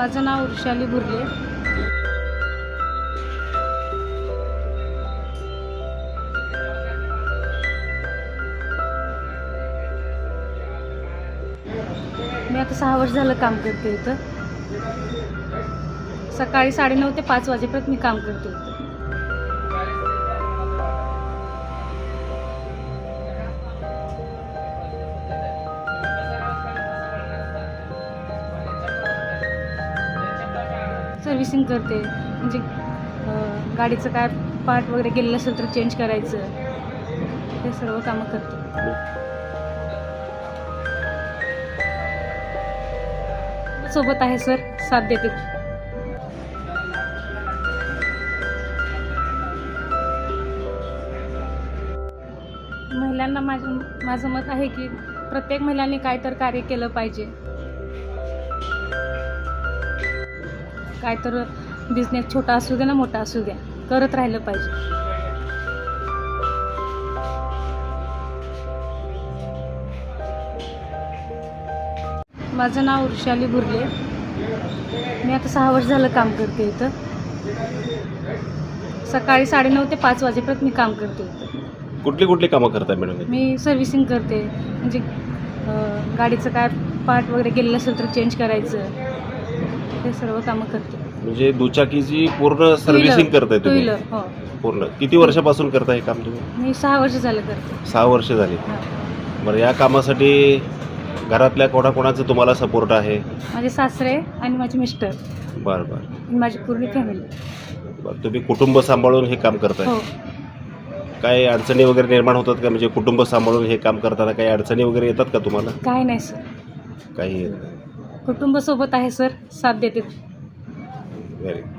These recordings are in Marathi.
माझं नाव वृषाली बुर्ले मी आता सहा वर्ष झालं काम करते इथं. सकाळी साडेनऊ ते पाच वाजेपर्यंत मी काम करते इथं. सर्व्हिसिंग करते. म्हणजे गाडीचं काय पार्ट वगैरे गेलेलं असेल तर चेंज करायचं. हे सर्व कामं करते. सोबत आहे सर. साथ देते. महिलांना माझं माझं मत आहे की प्रत्येक महिलांनी काय तर कार्य केलं पाहिजे. काय तर बिझनेस छोटा असू द्या ना मोठा असू द्या करत राहिलं पाहिजे. माझं नाव वृषाली बुर्ले मी आता सहा वर्ष झालं काम करते इथं. सकाळी साडेनऊ ते पाच वाजेपर्यंत मी काम करते इथं. कुठली कुठली कामं करताय मॅडम? मी सर्व्हिसिंग करते. म्हणजे गाडीचं काय पार्ट वगैरे गेलेलं असेल तर चेंज करायचं. सर्व कामं करते. म्हणजे दुचाकीची पूर्ण सर्व्हिसिंग करताय टू तुम्ही? व्हीलर हो. पूर्ण. किती वर्षापासून करताय हे काम तुम्ही? मी सहा वर्ष झालं करते. सहा वर्ष झाली. हा. बरं या कामासाठी घरातल्या कोणाकोणाचं तुम्हाला सपोर्ट आहे? माझे सासरे आणि माझे मिस्टर. बरं बरं. माझी पूर्ण फॅमिली बरं तुम्ही कुटुंब सांभाळून हे काम करताय. हो. काय अडचणी वगैरे निर्माण होतात का? म्हणजे कुटुंब सांभाळून हे काम करताना काही अडचणी वगैरे येतात का तुम्हाला? काय नाही सर. काही येत नाही. कुटुंब सोबत आहे सर. साथ देते Very. good.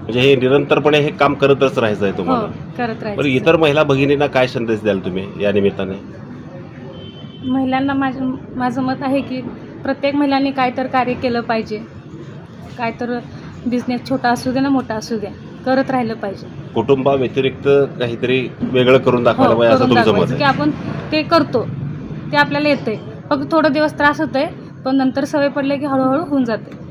म्हणजे हे निरंतरपणे हे काम करतच राहायचं आहे हो तुम्हाला. करत बरं राहायचं इतर महिला भगिनींना काय संदेश द्याल तुम्ही या निमित्ताने? महिलांना माझं माझं मत आहे की प्रत्येक महिलांनी काय तर कार्य केलं पाहिजे. काय तर बिझनेस छोटा असू द्या ना मोठा असू द्या करत राहिलं पाहिजे. कुटुंबाव्यतिरिक्त काहीतरी वेगळं करून हो, दाखवायला पाहिजे असं करून तुमचं मत दाखवायचं की आहे आपण ते करतो ते आपल्याला येतंय. फक्त थोडं दिवस त्रास होतोय पण नंतर सवय पडले की हळूहळू होऊन जाते.